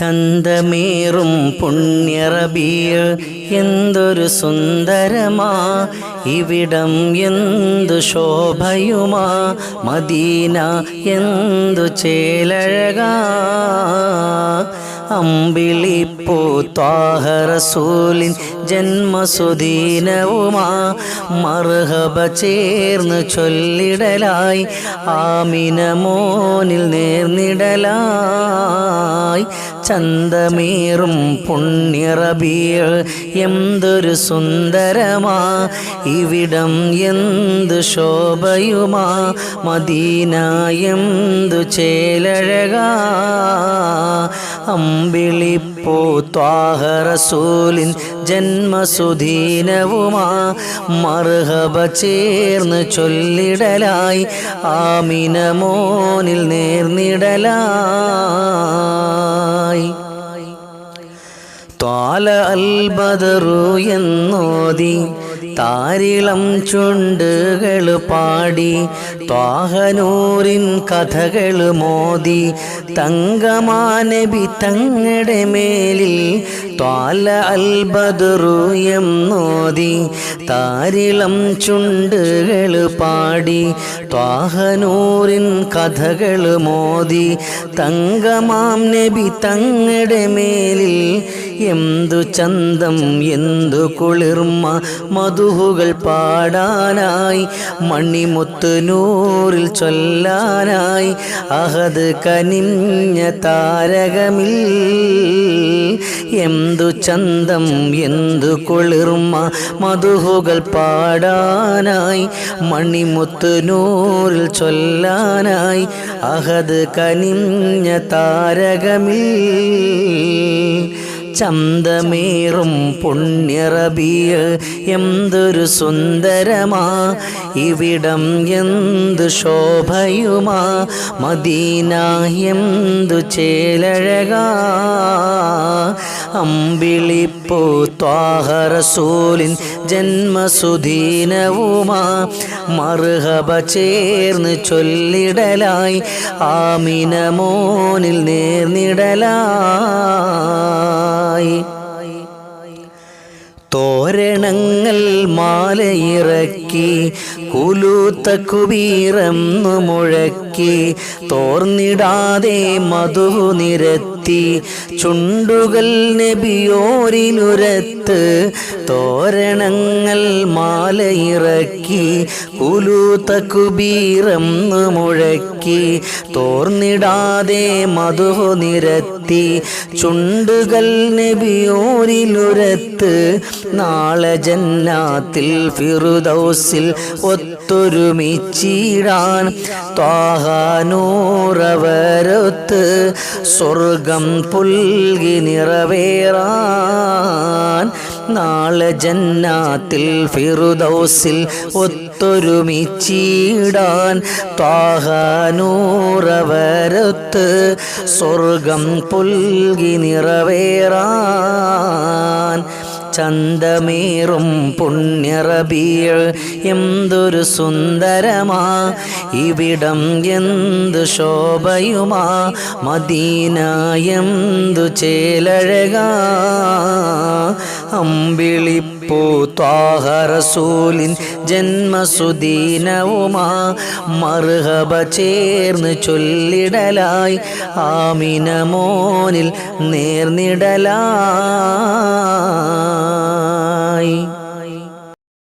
ചന്തമേറും പുണ്യറബിയ എന്തൊരു സുന്ദരമാ. ഇവിടം എന്തു ശോഭയുമാ. മദീന എന്തു ചേലഴകാ. അമ്പിളിപ്പൂ ത്വാഹറസൂലിൻ ജന്മസുദീനവുമാ. മർഹബ ചേർന്ന് ചൊല്ലിടലായി. ആമിന മോനിൽ നേർന്നിടലായി. ചന്തമേറും പുണ്യറബിയ എന്തൊരു സുന്ദരമാ. ഇവിടം എന്തു ശോഭയുമാ. മദീന എന്തു ചേലഴകാ. അമ്പിളിപ്പൂ ജന്മസുധീനവുമാ മർഹബ ചേർന്ന് ചൊല്ലിടലായി. ആമിനമോനിൽ നേർന്നിടലായി. ത്വാല അൽബദറു എന്നോതി. താരിളം ചുണ്ടുകൾ പാടി ത്വാഹനൂറിൻ കഥകൾ മോദി തങ്കമാനബി തങ്ങടെ മേലിൽ ത്വാല അൽബദറു നോദി താരിളം ചുണ്ടുകൾ പാടി ത്വാഹനൂറിൻ കഥകൾ മോദി തങ്കമാം നബി തങ്ങടെ മേലിൽ എന്തു ചന്തം എന്തു കുളിർമ മധുഹുകൾ പാടാനായി മണിമുത്ത് നൂറിൽ ചൊല്ലാനായി അഹദ് കനിഞ്ഞ താരകമിൽ എന്തു ചന്തം എന്തു കുളിർമ മധുഹുകൾ പാടാനായി മണിമുത്ത് നൂറിൽ ചൊല്ലാനായി അഹദ് കനിഞ്ഞ താരകമിൽ ചന്തമേറും പുണ്യറബിയ എന്തൊരു സുന്ദരമാ. ഇവിടം എന്തു ശോഭയുമാ. മദീന എന്തു ചേലഴകാ. അമ്പിളിപ്പൂ ത്വാഹറസൂലിൻ ജന്മസുദീനവുമാ. മർഹബ ചേർന്ന് ചൊല്ലിടലായി. ആമിന മോനിൽ നേർന്നിടലായി. തോരണങ്ങൾ മാലയിറക്കി. കുലൂത്ത കുബീറന്നു മുഴക്കി തോർന്നിടാതെ മധു നിരത്തി ചുണ്ടുകൾ നബിയോരിനുരത്ത് തോരണങ്ങൾ മാലയിറക്കി കുലൂത്ത കുബീറന്നു മുഴക്കി തോർന്നിടാതെ മധു നിരത്തി ചുണ്ടുകൾ നബിയോരിലുരത്ത് നാളെ ജന്നാത്തിൽ ഫിറുദൗസിൽ ഒത്തൊരുമിച്ചിടാൻ ത്വാഹാനൂറവരൊത്ത് സ്വർഗം പുൽകി നിറവേറാൻ നാളെ ജന്നാത്തിൽ ഫിറുദൗസിൽ ഒത്തൊരുമിച്ചിടാൻ ത്വാഹാനൂറവരൊത്ത് സ്വർഗം പുൽകി നിറവേറാൻ ചന്തമേറും പുണ്യറബീൾ എന്തൊരു സുന്ദരമാ. ഇവിടം എന്തു ശോഭയുമാ. മദീന എന്തു ചേലഴകാ. അമ്പിളിപ്പൂ പൂത്വാഹറസൂലിൻ ജന്മസുദീനവുമാ മർഹബ ചേർന്ന് ചൊല്ലിടലായി. ആമിനമോനിൽ നേർന്നിടലായി.